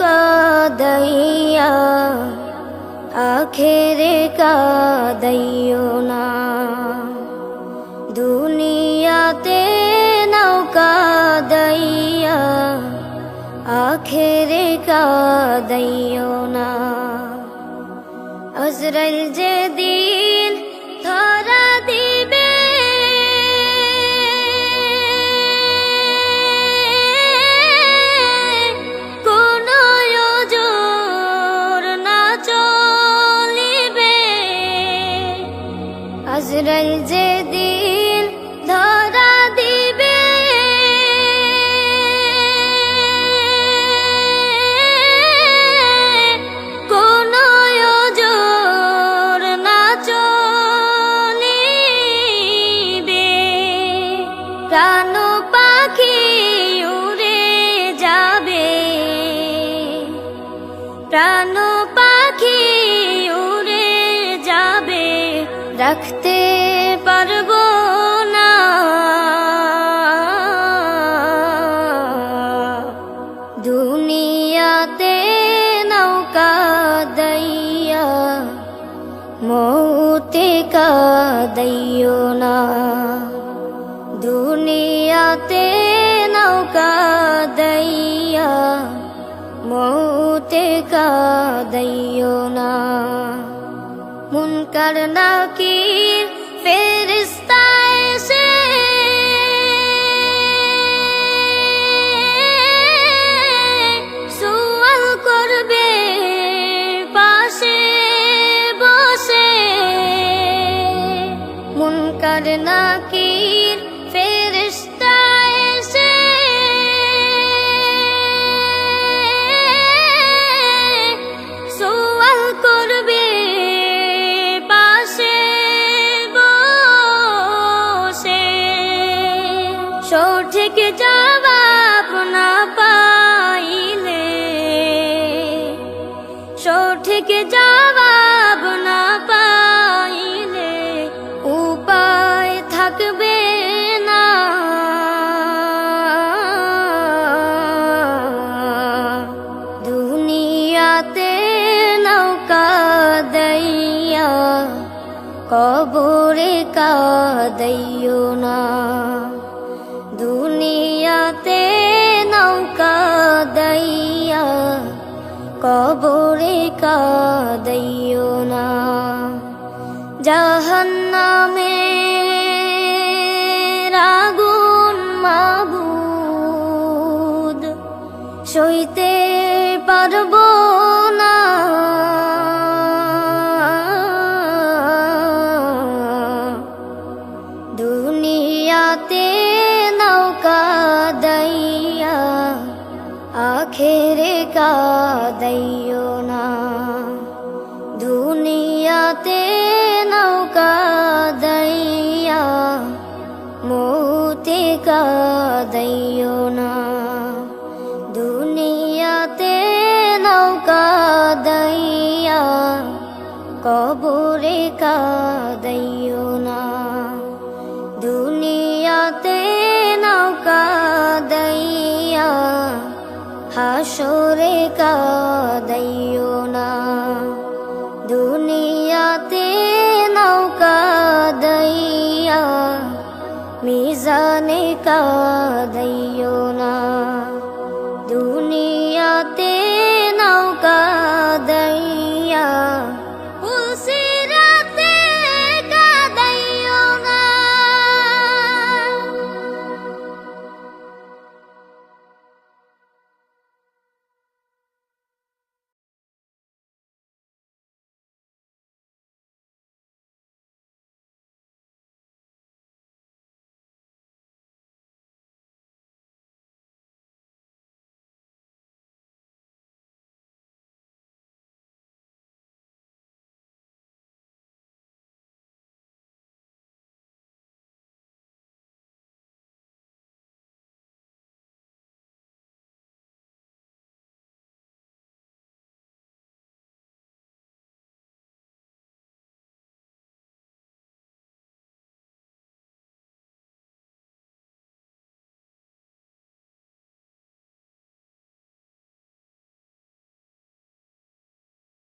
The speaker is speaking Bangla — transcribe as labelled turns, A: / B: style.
A: কাদাইয়া আখেরে কাদাইও না। দুনিয়াতে নৌকা দাইয়া আখেরে কাদাইও না। আজরাইল যে আজরাইল যে দিন ধরা দিবে। কোন না চলিবে। প্রাণ পাখি উড়ে যাবে। প্রাণ পাখি রাখতে পারব না। দুনিয়াতে নৌকা দইয়া, মৌতে কাদাইও না। দুনিয়াতে নৌকা দইয়া, মৌতে কাদাইও না। মুনকার নাকির ফেরিস্তা এসে? সুয়াল করবে পাশে বসে। মুনকার নাকির থাকবে না। দুনিয়াতে নৌকা দইয়া কবরে কাদাইও না। দুনিয়াতে নৌকা দইয়া কবরে কাদাইও কবরে কাদাইও না। দুনিয়াতে নৌকা দইয়া হাসরে কাদাইও না। দুনিয়াতে নৌকা দইয়া মিজানে কাদাইও না